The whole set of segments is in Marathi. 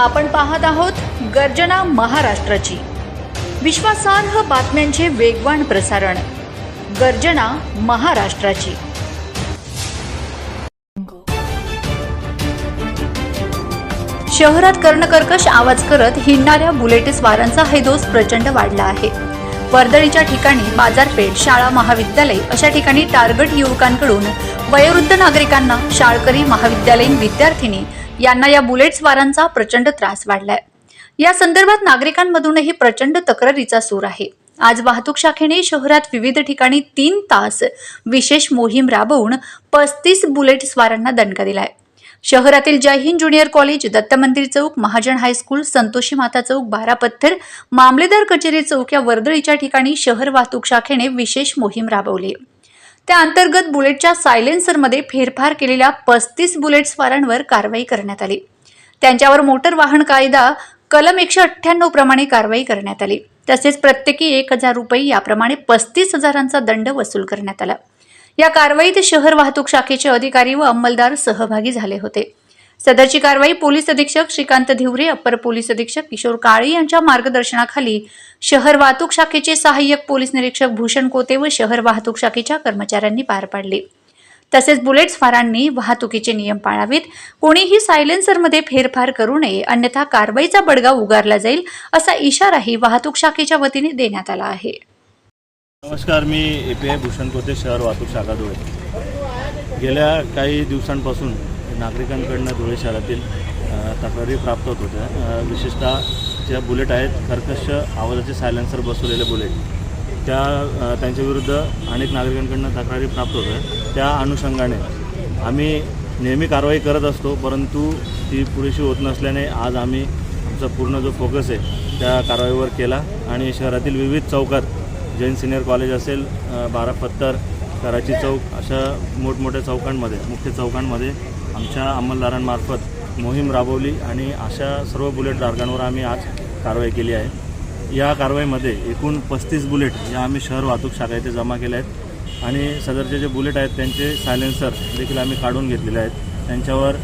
आपण पाहत आहोत गर्जना महाराष्ट्राची. विश्वासार्ह बातम्यांचे वेगवान प्रसारण. गर्जना महाराष्ट्राची. शहरात कर्णकर्कश आवाज करत हिंडणाऱ्या बुलेट स्वारांचा हैदोस प्रचंड वाढला आहे. वर्दळीच्या ठिकाणी बाजारपेठ शाळा महाविद्यालय अशा ठिकाणी टार्गेट युवकांकडून वयोवृद्ध नागरिकांना शाळकरी महाविद्यालयीन विद्यार्थिनी यांना या बुलेट स्वारांचा प्रचंड त्रास वाढलाय. या संदर्भात नागरिकांमधूनही प्रचंड तक्रारीचा सूर आहे. आज वाहतूक शाखेने शहरात विविध ठिकाणी तीन तास विशेष मोहीम राबवून पस्तीस बुलेट स्वारांना दणका दिलाय. शहरातील Jai Hind junior college Datta Mandir Chowk Mahajan high school Santoshi Mata Chowk बारा पत्थर मामलेदार कचेरी चौक या वर्दळीच्या ठिकाणी शहर वाहतूक शाखेने विशेष मोहीम राबवली. त्या अंतर्गत बुलेटच्या सायलेन्सरमध्ये फेरफार केलेल्या पस्तीस बुलेटस्वारांवर कारवाई करण्यात आली. त्यांच्यावर मोटर वाहन कायदा कलम एकशे अठ्ठ्याण्णव प्रमाणे कारवाई करण्यात आली. तसेच प्रत्येकी एक हजार रुपये याप्रमाणे पस्तीस हजारांचा दंड वसूल करण्यात आला. या कारवाईत शहर वाहतूक शाखेचे अधिकारी व अंमलदार सहभागी झाले होते. सदरची कारवाई पोलीस अधीक्षक श्रीकांत धिवरे अप्पर पोलीस अधीक्षक किशोर काळे यांच्या मार्गदर्शनाखाली शहर वाहतूक शाखेचे सहाय्यक पोलीस निरीक्षक भूषण कोते व शहर वाहतूक शाखेच्या कर्मचाऱ्यांनी पार पाडले. तसेच बुलेट फारांनी वाहतुकीचे नियम पाळावेत. कोणीही सायलेन्सरमध्ये फेरफार करू नये अन्यथा कारवाईचा बडगा उगारला जाईल असा इशाराही वाहतूक शाखेच्या वतीने देण्यात आला आहे. नमस्कार मी A P I Bhushan Kote शहर वाहतूक शाखा धुळे. गेल्या काही दिवसांपासून नागरिकांकडनं धुळे शहरातील तक्रारी प्राप्त होत होत्या. विशेषतः ज्या बुलेट आहेत कर्कश आवाजाचे सायलेन्सर बसवलेले बुलेट त्या त्यांच्याविरुद्ध अनेक नागरिकांकडनं तक्रारी प्राप्त होत्या. त्या अनुषंगाने आम्ही नेहमी कारवाई करत असतो परंतु ती पुरेशी होत नसल्याने आज आम्ही आमचा पूर्ण जो फोकस आहे त्या कारवाईवर केला. आणि शहरातील विविध चौकात जैन सिनियर कॉलेज असेल बारा पत्तर कराची चौक अशा मोठमोठ्या चौकांमध्ये मुख्य चौकांमध्ये आमच्या अंमलदारांमार्फत मोहीम राबवली आणि अशा सर्व बुलेट धारकांवर आम्ही आज कारवाई केली आहे. या कारवाईमध्ये एकूण पस्तीस बुलेट या आम्ही शहर वाहतूक शाखा इथे जमा केल्या आहेत आणि सदरचे जे बुलेट आहेत त्यांचे सायलेन्सर देखील आम्ही काढून घेतलेले आहेत. त्यांच्यावर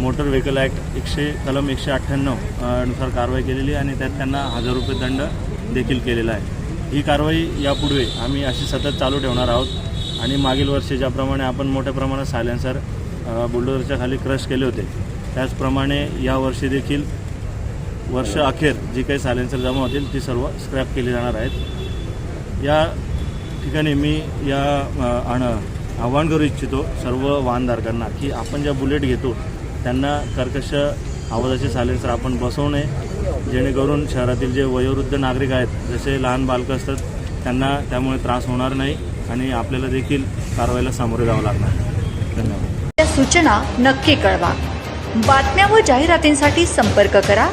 मोटर व्हेकल ॲक्ट एकशे कलम एकशे अठ्ठ्याण्णवनुसार कारवाई केलेली आणि त्यात त्यांना हजार रुपये दंड देखील केलेला आहे. ही कारवाई यापुढे आम्ही अशी सतत चालू ठेवणार आहोत. आणि मागील वर्षी ज्याप्रमाणे आपण मोठ्या प्रमाणात सायलेन्सर बुलडोजरच्या खाली क्रश केले होते त्याचप्रमाणे या वर्षी देखील वर्ष अखेर जी काही सायलेन्सर जमा होतील ती सर्व स्क्रॅप केली जाणार आहेत. या ठिकाणी मी या अ, आव्हान करू इच्छितो सर्व वाहनधारकांना की आपण ज्या बुलेट घेतो त्यांना कर्कश आवाजाचे सायलेन्सर आपण बसवू नये. जेणेकरून शहरातील जे वयोवृद्ध नागरिक आहेत जसे लहान बालकं असतात त्यांना त्यामुळे त्रास होणार नाही आणि आपल्याला देखील कारवाईला सामोरे जावं लागणार. धन्यवाद त्या सूचना नक्की कळवा. बातम्या व जाहिरातींसाठी संपर्क करा.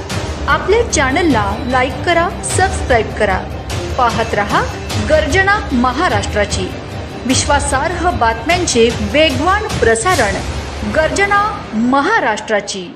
आपल्या चॅनलला लाईक करा सबस्क्राईब करा. पाहत रहा गर्जना महाराष्ट्राची. विश्वासार्ह बातम्यांचे वेगवान प्रसारण गर्जना महाराष्ट्राची.